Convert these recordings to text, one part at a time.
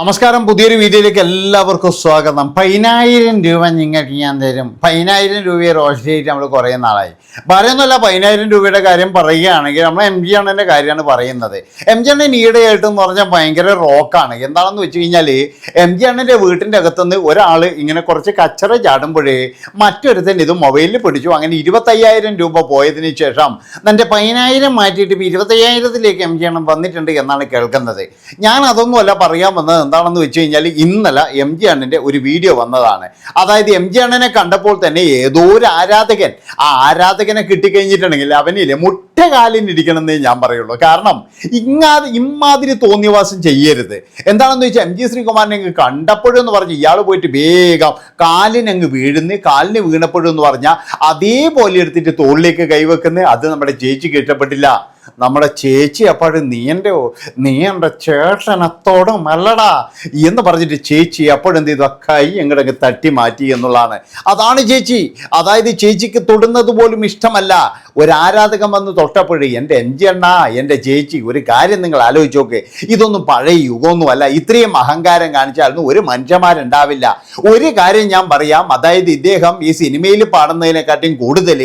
നമസ്കാരം. പുതിയൊരു വീഡിയോയിലേക്ക് എല്ലാവർക്കും സ്വാഗതം. പതിനായിരം രൂപ നിങ്ങൾക്ക് ഞാൻ തരും. പതിനായിരം രൂപയെ റോസ്റ്റ് ചെയ്തിട്ട് നമ്മൾ കുറേ നാളായി. പറയുന്നല്ല പതിനായിരം രൂപയുടെ കാര്യം പറയുകയാണെങ്കിൽ നമ്മൾ എം ജി അണ്ണന്റെ കാര്യമാണ് പറയുന്നത്. എം ജി അണ്ണൻ ഈയിടെയായിട്ട് എന്ന് പറഞ്ഞാൽ ഭയങ്കര റോക്കാണ് എന്താണെന്ന് വെച്ച് കഴിഞ്ഞാൽ എം ജി അണ്ണന്റെ വീട്ടിന്റെ അകത്തുനിന്ന് ഒരാൾ ഇങ്ങനെ കുറച്ച് കച്ചറ ചാടുമ്പോഴേ മറ്റൊരുത്തൻ ഇത് മൊബൈലിൽ പിടിച്ചു. അങ്ങനെ ഇരുപത്തയ്യായിരം രൂപ പോയതിന് ശേഷം തന്റെ പതിനായിരം മാറ്റിയിട്ട് ഇപ്പോൾ ഇരുപത്തയ്യായിരത്തിലേക്ക് എം ജി അണ്ണൻ വന്നിട്ടുണ്ട് എന്നാണ് കേൾക്കുന്നത്. ഞാൻ അതൊന്നുമല്ല പറയാൻ വന്നത്. എന്താണെന്ന് വെച്ച് കഴിഞ്ഞാൽ ഇന്നലെ എം ജി അണ്ണന്റെ ഒരു വീഡിയോ വന്നതാണ്. അതായത് എം ജി അണ്ണനെ കണ്ടപ്പോൾ തന്നെ ഏതോ ഒരു ആരാധകൻ ആ ആരാധകനെ കിട്ടിക്കഴിഞ്ഞിട്ടുണ്ടെങ്കിൽ അവനില്ലേ എന്നേ ഞാൻ പറയുള്ളൂ. കാരണം ഇങ്ങാതെ ഇമാതിരി തോന്നിയവാസം ചെയ്യരുത്. എന്താണെന്ന് വെച്ചാൽ എം ജി ശ്രീകുമാറിനെ കണ്ടപ്പോഴെന്ന് പറഞ്ഞ് ഇയാൾ പോയിട്ട് വേഗം കാലിനങ്ങ് വീഴുന്ന് കാലിന് വീണപ്പോഴെന്ന് പറഞ്ഞാൽ അതേപോലെ എടുത്തിട്ട് തോളിലേക്ക് കൈവെക്കുന്നത് അത് നമ്മുടെ ചേച്ചിക്ക് ഇഷ്ടപ്പെട്ടില്ല നമ്മുടെ ചേച്ചി അപ്പോഴും നീ എന്റെ നീ എന്റെ ചേട്ടനത്തോടും അല്ലടാ എന്ന് പറഞ്ഞിട്ട് ചേച്ചി അപ്പോഴെന്ത് ചെയ്തു? കൈ എങ്ങടങ്ങ് തട്ടി മാറ്റി എന്നുള്ളതാണ്. അതാണ് ചേച്ചി. അതായത് ചേച്ചിക്ക് തൊടുന്നത് പോലും ഇഷ്ടമല്ല. ഒരു ആരാധകൻ വന്ന് തൊട്ടപ്പോഴേ എന്റെ എഞ്ചണ്ണ എന്റെ ചേച്ചി ഒരു കാര്യം നിങ്ങൾ ആലോചിച്ച് നോക്ക്. ഇതൊന്നും പഴയ യുഗമൊന്നുമല്ല ഇത്രയും അഹങ്കാരം കാണിച്ചാലൊന്നും ഒരു മനുഷ്യന്മാരുണ്ടാവില്ല. ഒരു കാര്യം ഞാൻ പറയാം. അതായത് ഇദ്ദേഹം ഈ സിനിമയിൽ പാടുന്നതിനെക്കാട്ടിയും കൂടുതൽ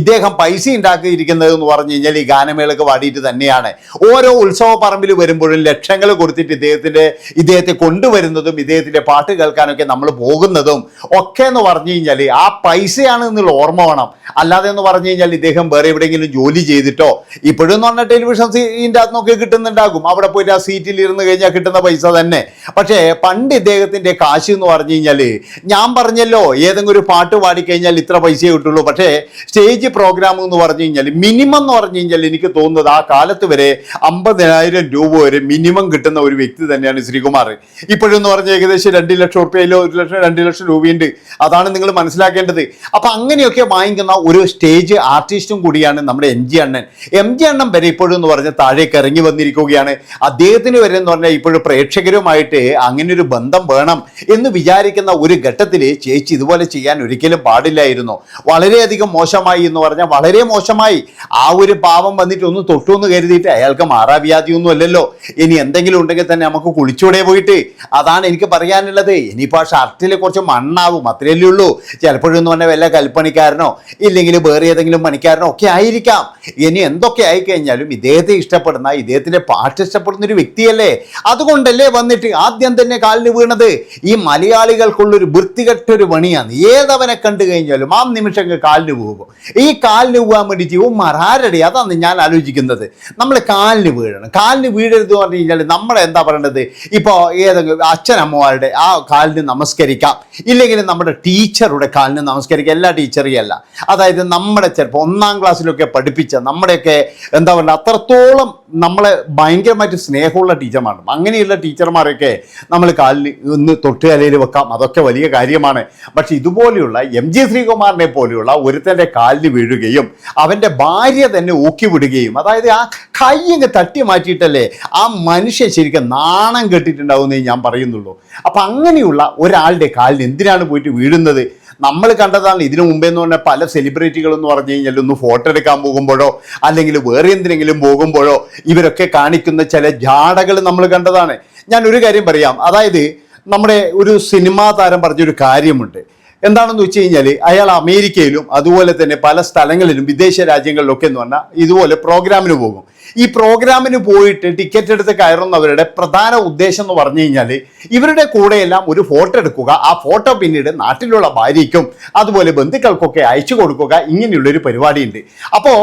ഇദ്ദേഹം പൈസ ഉണ്ടാക്കിയിരിക്കുന്നത് എന്ന് പറഞ്ഞു കഴിഞ്ഞാൽ ഈ ഗാനമേളക്ക് പാടിയിട്ട് തന്നെയാണ്. ഓരോ ഉത്സവ പറമ്പിൽ വരുമ്പോഴും ലക്ഷങ്ങൾ കൊടുത്തിട്ട് ഇദ്ദേഹത്തിന്റെ ഇദ്ദേഹത്തെ കൊണ്ടുവരുന്നതും ഇദ്ദേഹത്തിന്റെ പാട്ട് കേൾക്കാനൊക്കെ നമ്മൾ പോകുന്നതും ഒക്കെ എന്ന് പറഞ്ഞു കഴിഞ്ഞാൽ ആ പൈസയാണ് എന്നുള്ള ഓർമ്മ വേണം. അല്ലാതെ എന്ന് പറഞ്ഞു കഴിഞ്ഞാൽ ഇദ്ദേഹം വേറെ എവിടെയെങ്കിലും ജോലി ചെയ്തിട്ടോ? ഇപ്പോഴും എന്ന് പറഞ്ഞാൽ ടെലിവിഷൻ സീന്റെ അകത്തൊക്കെ കിട്ടുന്നുണ്ടാകും. അവിടെ പോയിട്ട് ആ സീറ്റിൽ ഇരുന്ന് കഴിഞ്ഞാൽ കിട്ടുന്ന പൈസ തന്നെ. പക്ഷേ പണ്ട് ഇദ്ദേഹത്തിന്റെ കാശ് എന്ന് പറഞ്ഞു കഴിഞ്ഞാൽ ഞാൻ പറഞ്ഞല്ലോ ഏതെങ്കിലും ഒരു പാട്ട് പാടിക്കഴിഞ്ഞാൽ ഇത്ര പൈസയേ കിട്ടുള്ളൂ. പക്ഷേ സ്റ്റേജ് പ്രോഗ്രാം എന്ന് പറഞ്ഞു കഴിഞ്ഞാൽ മിനിമം എന്ന് പറഞ്ഞു കഴിഞ്ഞാൽ എനിക്ക് തോന്നുന്നത് ആ കാലത്ത് വരെ അമ്പതിനായിരം രൂപ വരെ മിനിമം കിട്ടുന്ന ഒരു വ്യക്തി തന്നെയാണ് ശ്രീകുമാർ. ഇപ്പോഴെന്ന് പറഞ്ഞാൽ ഏകദേശം രണ്ട് ലക്ഷം റുപ്യയിലോ ഒരു ലക്ഷം രണ്ട് ലക്ഷം രൂപയുണ്ട്. അതാണ് നിങ്ങൾ മനസ്സിലാക്കേണ്ടത്. അപ്പം അങ്ങനെയൊക്കെ വാങ്ങിക്കുന്ന ഒരു സ്റ്റേജ് ആർട്ടിസ്റ്റും കൂടിയാണ് നമ്മുടെ എം ജി അണ്ണൻ. എം ജി അണ്ണൻ വരെ ഇപ്പോഴും എന്ന് പറഞ്ഞാൽ താഴേക്ക് ഇറങ്ങി വന്നിരിക്കുകയാണ്. അദ്ദേഹത്തിന് വരെ എന്ന് പറഞ്ഞാൽ ഇപ്പോഴും പ്രേക്ഷകരുമായിട്ട് അങ്ങനെ ഒരു ബന്ധം വേണം എന്ന് വിചാരിക്കുന്ന ഒരു ഘട്ടത്തിൽ ചേച്ചി ഇതുപോലെ ചെയ്യാൻ ഒരിക്കലും പാടില്ലായിരുന്നു. വളരെയധികം മോശമായി എന്ന് പറഞ്ഞാൽ വളരെ മോശമായി. ആ ഒരു പാവം വന്നിട്ട് ഒന്ന് തൊട്ടു എന്ന് കരുതിയിട്ട് അയാൾക്ക് മാറാവ്യാധിയൊന്നും അല്ലല്ലോ. ഇനി എന്തെങ്കിലും ഉണ്ടെങ്കിൽ തന്നെ നമുക്ക് കുളിച്ചൂടെ പോയിട്ട്. അതാണ് എനിക്ക് പറയാനുള്ളത്. ഇനിയിപ്പോൾ ആ ഷർട്ടിൽ കുറച്ച് മണ്ണാവും അത്രയല്ലേ ഉള്ളൂ. ചിലപ്പോഴൊന്നും പറഞ്ഞാൽ വല്ല കൽപ്പണിക്കാരനോ ഇല്ലെങ്കിൽ വേറെ ഏതെങ്കിലും പണിക്കാരനോ ഒക്കെ ആയിരിക്കാം. ഇനി എന്തൊക്കെ ആയിക്കഴിഞ്ഞാലും ഇദ്ദേഹത്തെ ഇഷ്ടപ്പെടുന്ന ഇദ്ദേഹത്തിന്റെ പാട്ട് ഇഷ്ടപ്പെടുന്ന ഒരു വ്യക്തിയല്ലേ? അതുകൊണ്ടല്ലേ വന്നിട്ട് ആദ്യം തന്നെ കാലിന് വീണത്? ഈ മലയാളികൾക്കുള്ളൊരു വൃത്തികെട്ടൊരു പണിയാണ്. ഏതവനെ കണ്ടു കഴിഞ്ഞാലും ആ നിമിഷം കാലിന് പോകും. ഈ കാലിന് പോകാൻ വേണ്ടിയിട്ട് ഉമ്മാർ ആരടി? അതാണ് ഞാൻ ആലോചിക്കുന്നത്. നമ്മൾ കാലിന് വീഴണം. കാലിന് വീഴരുത് എന്ന് പറഞ്ഞു കഴിഞ്ഞാൽ നമ്മൾ എന്താ പറയേണ്ടത് ഇപ്പോൾ ഏതെങ്കിലും അച്ഛനമ്മമാരുടെ ആ കാലിന് നമസ്കരിക്കാം. ഇല്ലെങ്കിൽ നമ്മുടെ ടീച്ചറുടെ കാലിന് നമസ്കരിക്കാം. എല്ലാ ടീച്ചറിയല്ല അതായത് നമ്മുടെ ചിലപ്പോൾ ഒന്നാം ക്ലാസ്സിലൊക്കെ പഠിപ്പിച്ച നമ്മുടെയൊക്കെ എന്താ പറയുക അത്രത്തോളം നമ്മളെ ഭയങ്കരമായിട്ട് സ്നേഹമുള്ള ടീച്ചർമാരും അങ്ങനെയുള്ള ടീച്ചർമാരൊക്കെ നമ്മൾ കാലിൽ ഒന്ന് തൊട്ടുകലയിൽ വെക്കാം. അതൊക്കെ വലിയ കാര്യമാണ്. പക്ഷെ ഇതുപോലെയുള്ള എം ജി ശ്രീകുമാറിനെ പോലെയുള്ള ഒരുത്തന്റെ കാലിൽ വീഴുകയും അവന്റെ ഭാര്യ തന്നെ ഊക്കി വിടുകയും അതായത് ആ കൈയങ്ങ് തട്ടി മാറ്റിയിട്ടല്ലേ ആ മനുഷ്യ ശരിക്കും നാണം കെട്ടിട്ടുണ്ടാവുന്നേ ഞാൻ പറയുന്നുള്ളൂ. അപ്പം അങ്ങനെയുള്ള ഒരാളുടെ കാലിൽ എന്തിനാണ് പോയിട്ട് വീഴുന്നത്? നമ്മൾ കണ്ടതാണ് ഇതിനു മുമ്പേ എന്ന് പറഞ്ഞാൽ പല സെലിബ്രിറ്റികൾ എന്ന് പറഞ്ഞു കഴിഞ്ഞാൽ ഒന്ന് ഫോട്ടോ എടുക്കാൻ പോകുമ്പോഴോ അല്ലെങ്കിൽ വേറെ എന്തിനെങ്കിലും പോകുമ്പോഴോ ഇവരൊക്കെ കാണിക്കുന്ന ചില ജാടകൾ നമ്മൾ കണ്ടതാണ്. ഞാൻ ഒരു കാര്യം പറയാം. അതായത് നമ്മുടെ ഒരു സിനിമാ താരം പറഞ്ഞൊരു കാര്യമുണ്ട്. എന്താണെന്ന് വെച്ച് കഴിഞ്ഞാൽ അയാൾ അമേരിക്കയിലും അതുപോലെ തന്നെ പല സ്ഥലങ്ങളിലും വിദേശ രാജ്യങ്ങളിലൊക്കെ എന്ന് പറഞ്ഞാൽ ഇതുപോലെ പ്രോഗ്രാമിന് പോകും. ഈ പ്രോഗ്രാമിന് പോയിട്ട് ടിക്കറ്റ് എടുത്ത് കയറുന്നവരുടെ പ്രധാന ഉദ്ദേശം എന്ന് പറഞ്ഞു കഴിഞ്ഞാൽ ഇവരുടെ കൂടെയെല്ലാം ഒരു ഫോട്ടോ എടുക്കുക. ആ ഫോട്ടോ പിന്നീട് നാട്ടിലുള്ള ഭാര്യയ്ക്കും അതുപോലെ ബന്ധുക്കൾക്കൊക്കെ അയച്ചു കൊടുക്കുക. ഇങ്ങനെയുള്ളൊരു പരിപാടിയുണ്ട്. അപ്പോൾ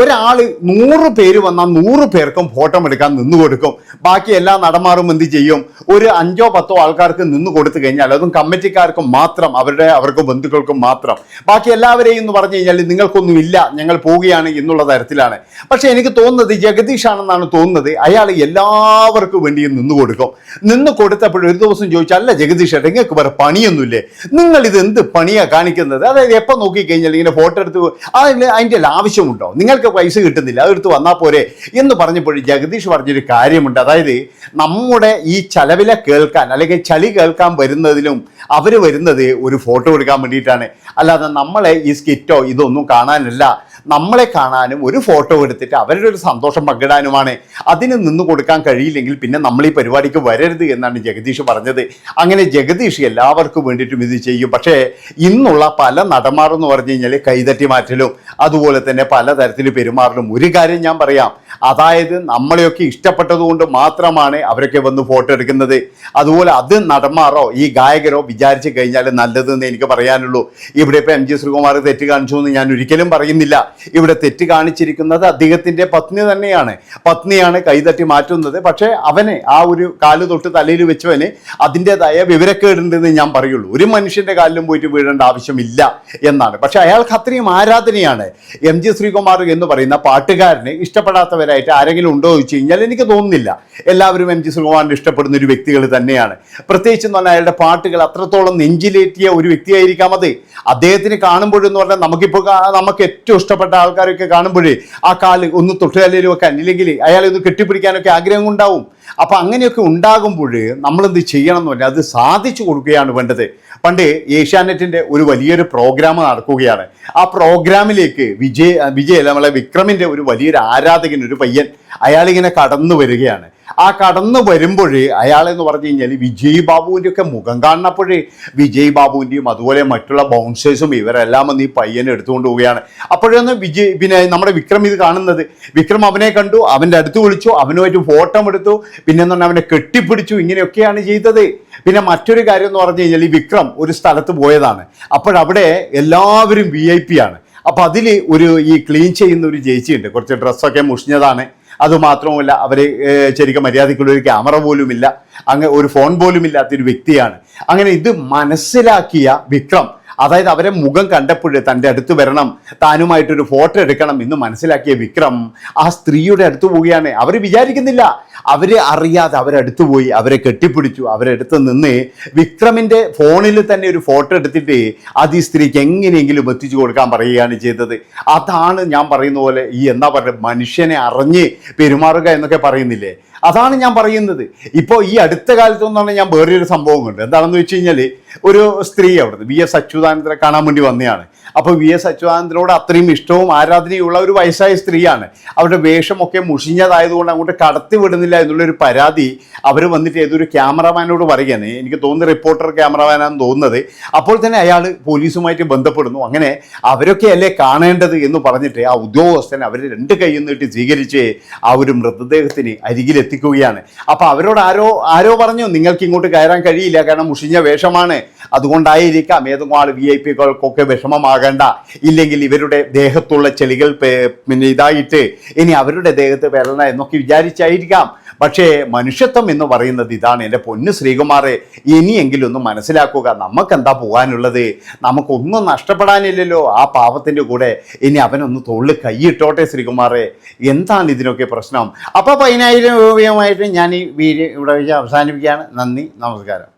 ഒരാൾ നൂറ് പേര് വന്നാൽ നൂറ് പേർക്കും ഫോട്ടോ എടുക്കാൻ നിന്ന് കൊടുക്കും. ബാക്കി എല്ലാ നടന്മാരും എന്ത് ചെയ്യും? ഒരു അഞ്ചോ പത്തോ ആൾക്കാർക്ക് നിന്ന് കൊടുത്തു കഴിഞ്ഞാൽ അതും കമ്മിറ്റിക്കാർക്കും മാത്രം അവരുടെ അവർക്ക് ബന്ധുക്കൾക്കും മാത്രം. ബാക്കി എല്ലാവരെയും എന്ന് പറഞ്ഞു കഴിഞ്ഞാൽ നിങ്ങൾക്കൊന്നും ഇല്ല. ഞങ്ങൾ പോവുകയാണ് എന്നുള്ള തരത്തിലാണ്. പക്ഷെ എനിക്ക് തോന്നുന്നത് ജഗദീഷ് ആണെന്നാണ് തോന്നുന്നത്. അയാൾ എല്ലാവർക്കും വേണ്ടിയും നിന്ന് കൊടുക്കും. നിന്ന് കൊടുത്തപ്പോൾ ഒരു ദിവസം ചോദിച്ചാൽ അല്ല ജഗദീഷ് നിങ്ങൾക്ക് വേറെ പണിയൊന്നുമില്ലേ? നിങ്ങൾ ഇത് എന്ത് പണിയാ കാണിക്കുന്നത്? അതായത് എപ്പോൾ നോക്കിക്കഴിഞ്ഞാൽ ഇങ്ങനെ ഫോട്ടോ എടുത്ത് അതിന് അതിന്റെ ആവശ്യമുണ്ടോ? നിങ്ങൾക്ക് പൈസ കിട്ടുന്നില്ല അതെടുത്ത് വന്നാൽ പോരെ എന്ന് പറഞ്ഞപ്പോൾ ജഗദീഷ് പറഞ്ഞൊരു കാര്യമുണ്ട്. അതായത് നമ്മുടെ ഈ ചലവില കേൾക്കാൻ അല്ലെങ്കിൽ ചളി കേൾക്കാൻ വരുന്നതിലും അവർ വരുന്നത് ഒരു ഫോട്ടോ എടുക്കാൻ വേണ്ടിയിട്ടാണ്. അല്ലാതെ നമ്മളെ ഈ സ്കിറ്റോ ഇതൊന്നും കാണാനല്ല. നമ്മളെ കാണാനും ഒരു ഫോട്ടോ എടുത്തിട്ട് അവരുടെ ഒരു സന്തോഷം സന്തോഷം പങ്കിടാനുമാണ്. അതിന് നിന്ന് കൊടുക്കാൻ കഴിയില്ലെങ്കിൽ പിന്നെ നമ്മൾ ഈ പരിപാടിക്ക് വരരുത് എന്നാണ് ജഗദീഷ് പറഞ്ഞത്. അങ്ങനെ ജഗദീഷ് എല്ലാവർക്കും വേണ്ടിയിട്ടും ഇത് ചെയ്യും. പക്ഷേ ഇന്നുള്ള പല നടന്മാരെന്ന് പറഞ്ഞു കഴിഞ്ഞാൽ കൈതട്ടി മാറ്റലും അതുപോലെ തന്നെ പലതരത്തിൽ പെരുമാറലും. ഒരു കാര്യം ഞാൻ പറയാം. അതായത് നമ്മളെയൊക്കെ ഇഷ്ടപ്പെട്ടത് കൊണ്ട് മാത്രമാണ് അവരൊക്കെ വന്ന് ഫോട്ടോ എടുക്കുന്നത്. അതുപോലെ അത് നടന്മാരോ ഈ ഗായകരോ വിചാരിച്ചു കഴിഞ്ഞാൽ നല്ലതെന്ന് എനിക്ക് പറയാനുള്ളൂ. ഇവിടെ ഇപ്പം എം ജി ശ്രീകുമാർ തെറ്റ് കാണിച്ചു എന്ന് ഞാൻ ഒരിക്കലും പറയുന്നില്ല. ഇവിടെ തെറ്റ് കാണിച്ചിരിക്കുന്നത് അദ്ദേഹത്തിന്റെ പത്നി തന്നെയാണ്. പത്നിയാണ് കൈതട്ടി മാറ്റുന്നത്. പക്ഷേ അവനെ ആ ഒരു കാൽ തൊട്ട് തലയിൽ വെച്ചവന് അതിന്റെതായ വിവരക്കേടുണ്ടെന്ന് ഞാൻ പറയുള്ളൂ. ഒരു മനുഷ്യന്റെ കാലിലും പോയിട്ട് വീഴേണ്ട ആവശ്യമില്ല എന്നാണ്. പക്ഷേ അയാൾക്ക് അത്രയും ആരാധനയാണ് എം ജി ശ്രീകുമാർ എന്ന് പറയുന്ന പാട്ടുകാരനെ ഇഷ്ടപ്പെടാത്തവരായിട്ട് ആരെങ്കിലും ഉണ്ടോ എന്ന് ചോദിച്ചു കഴിഞ്ഞാൽ എനിക്ക് തോന്നുന്നില്ല. എല്ലാവരും എം ജി ശ്രീകുമാറിനെ ഇഷ്ടപ്പെടുന്ന ഒരു വ്യക്തികൾ തന്നെയാണ്. പ്രത്യേകിച്ച് എന്ന് പറഞ്ഞാൽ അയാളുടെ പാട്ടുകൾ അത്രത്തോളം നെഞ്ചിലേറ്റിയ ഒരു വ്യക്തിയായിരിക്കാം അത്. അദ്ദേഹത്തിന് കാണുമ്പോഴെന്ന് പറഞ്ഞാൽ നമുക്കിപ്പോൾ നമുക്ക് ഏറ്റവും ഇഷ്ടപ്പെട്ട ആൾക്കാരൊക്കെ കാണുമ്പോഴേ ആ കാൽ ഒന്ന് തൊട്ടുകാലിലും വെക്കാൻ ഇല്ലെങ്കിൽ അയാളെ ഒന്ന് കെട്ടിപ്പിടിക്കാനൊക്കെ ആഗ്രഹം ഉണ്ടാവും. അപ്പം അങ്ങനെയൊക്കെ ഉണ്ടാകുമ്പോൾ നമ്മളെന്ത് ചെയ്യണം എന്ന് പറഞ്ഞാൽ അത് സാധിച്ചു കൊടുക്കുകയാണ് വേണ്ടത്. പണ്ട് ഏഷ്യാനെറ്റിന്റെ ഒരു വലിയൊരു പ്രോഗ്രാം നടക്കുകയാണ്. ആ പ്രോഗ്രാമിലേക്ക് വിജയ് വിജയ് നമ്മളെ വിക്രമിന്റെ ഒരു വലിയൊരു ആരാധകൻ ഒരു പയ്യൻ അയാളിങ്ങനെ കടന്നു വരികയാണ്. ആ കടന്നു വരുമ്പോൾ അയാളെന്ന് പറഞ്ഞു കഴിഞ്ഞാൽ വിജയ് ബാബുവിന്റെ ഒക്കെ മുഖം കാണുന്നപ്പോഴേ വിജയ് ബാബുവിന്റെയും അതുപോലെ മറ്റുള്ള ബൗൺസേഴ്സും ഇവരെല്ലാം വന്ന് ഈ പയ്യനെ എടുത്തുകൊണ്ട് പോവുകയാണ്. അപ്പോഴൊന്ന് വിജയ് പിന്നെ നമ്മുടെ വിക്രം ഇത് കാണുന്നത്. വിക്രം അവനെ കണ്ടു അവന്റെ അടുത്ത് വിളിച്ചു അവനുമായിട്ട് ഫോട്ടോ എടുത്തു പിന്നെ എന്ന് പറഞ്ഞാൽ അവനെ കെട്ടിപ്പിടിച്ചു ഇങ്ങനെയൊക്കെയാണ് ചെയ്തത്. പിന്നെ മറ്റൊരു കാര്യം എന്ന് പറഞ്ഞു കഴിഞ്ഞാൽ ഈ വിക്രം ഒരു സ്ഥലത്ത് പോയതാണ്. അപ്പോഴവിടെ എല്ലാവരും വി ഐ പി ആണ്. അപ്പോൾ അതിൽ ഒരു ഈ ക്ലീൻ ചെയ്യുന്ന ഒരു ചേച്ചിയുണ്ട്. കുറച്ച് ഡ്രസ്സൊക്കെ മുഷിഞ്ഞതാണ്. അതുമാത്രവുമല്ല അവർ ശരിക്കും മര്യാദയ്ക്കുള്ള ഒരു ക്യാമറ പോലുമില്ല. അങ്ങ് ഒരു ഫോൺ പോലും ഇല്ലാത്തൊരു വ്യക്തിയാണ്. അങ്ങനെ ഇത് മനസ്സിലാക്കിയ വിക്രം അതായത് അവരെ മുഖം കണ്ടപ്പോഴേ തന്റെ അടുത്ത് വരണം താനുമായിട്ടൊരു ഫോട്ടോ എടുക്കണം എന്ന് മനസ്സിലാക്കിയ വിക്രം ആ സ്ത്രീയുടെ അടുത്ത് പോവുകയാണ്. അവർ വിചാരിക്കുന്നില്ല. അവരെ അറിയാതെ അവരടുത്ത് പോയി അവരെ കെട്ടിപ്പിടിച്ചു. അവരെടുത്ത് നിന്ന് വിക്രമിന്റെ ഫോണിൽ തന്നെ ഒരു ഫോട്ടോ എടുത്തിട്ട് അത് ഈ സ്ത്രീക്ക് എങ്ങനെയെങ്കിലും എത്തിച്ചു കൊടുക്കാൻ പറയുകയാണ് ചെയ്തത്. അതാണ് ഞാൻ പറയുന്ന പോലെ ഈ എന്താ പറയുക മനുഷ്യനെ അറിഞ്ഞ് പെരുമാറുക എന്നൊക്കെ പറയുന്നില്ലേ? അതാണ് ഞാൻ പറയുന്നത്. ഇപ്പോൾ ഈ അടുത്ത കാലത്തൊന്നാണ് ഞാൻ വേറൊരു സംഭവം കണ്ടത് എന്താണെന്ന് വെച്ച് കഴിഞ്ഞാൽ ഒരു സ്ത്രീ അവിടുന്ന് വി എസ് അച്യുതാനന്ദനെ കാണാൻ വേണ്ടി വന്നതാണ് അപ്പോൾ വി എസ് അച്യുതാനന്ദനോട് അത്രയും ഇഷ്ടവും ആരാധനയുള്ള ഒരു വയസ്സായ സ്ത്രീയാണ്. അവരുടെ വേഷമൊക്കെ മുഷിഞ്ഞതായതുകൊണ്ട് അങ്ങോട്ട് കടത്തി വിടുന്നില്ല എന്നുള്ളൊരു പരാതി അവർ വന്നിട്ട് ഏതൊരു ക്യാമറമാനോട് പറയുകയാണ്. എനിക്ക് തോന്നുന്നു റിപ്പോർട്ടർ ക്യാമറമാനാണെന്ന് തോന്നുന്നത്. അപ്പോൾ തന്നെ അയാൾ പോലീസുമായിട്ട് ബന്ധപ്പെടുന്നു. അങ്ങനെ അവരൊക്കെ അല്ലേ കാണേണ്ടത് എന്ന് പറഞ്ഞിട്ട് ആ ഉദ്യോഗസ്ഥൻ അവർ രണ്ട് കൈയിൽ നീട്ടി സ്വീകരിച്ച് ആ ഒരു മൃതദേഹത്തിന് അരികിലെത്തിക്കുകയാണ്. അപ്പോൾ അവരോട് ആരോ ആരോ പറഞ്ഞു നിങ്ങൾക്ക് ഇങ്ങോട്ട് കയറാൻ കഴിയില്ല. കാരണം മുഷിഞ്ഞ വേഷമാണ്. അതുകൊണ്ടായിരിക്കാം ഏതെങ്കിലും ആൾ വി ഐ പികൾക്കൊക്കെ വിഷമമാകേണ്ട. ഇല്ലെങ്കിൽ ഇവരുടെ ദേഹത്തുള്ള ചെളികൾ പിന്നെ ഇതായിട്ട് ഇനി അവരുടെ ദേഹത്ത് വരണ എന്നൊക്കെ വിചാരിച്ചായിരിക്കാം. പക്ഷേ മനുഷ്യത്വം എന്ന് പറയുന്നത് ഇതാണ്. എന്റെ പൊന്ന് ശ്രീകുമാറെ ഇനിയെങ്കിലും ഒന്ന് മനസ്സിലാക്കുക നമുക്കെന്താ പോകാനുള്ളത്? നമുക്കൊന്നും നഷ്ടപ്പെടാനില്ലല്ലോ. ആ പാവത്തിന്റെ കൂടെ ഇനി അവനൊന്ന് തോളിൽ കൈയിട്ടോട്ടെ ശ്രീകുമാറെ. എന്താണ് ഇതിനൊക്കെ പ്രശ്നം? അപ്പോൾ പതിനായിരം രൂപയുമായിട്ട് ഞാൻ ഈ വീഡിയോ ഇവിടെ വെച്ച് അവസാനിപ്പിക്കുകയാണ്. നന്ദി നമസ്കാരം.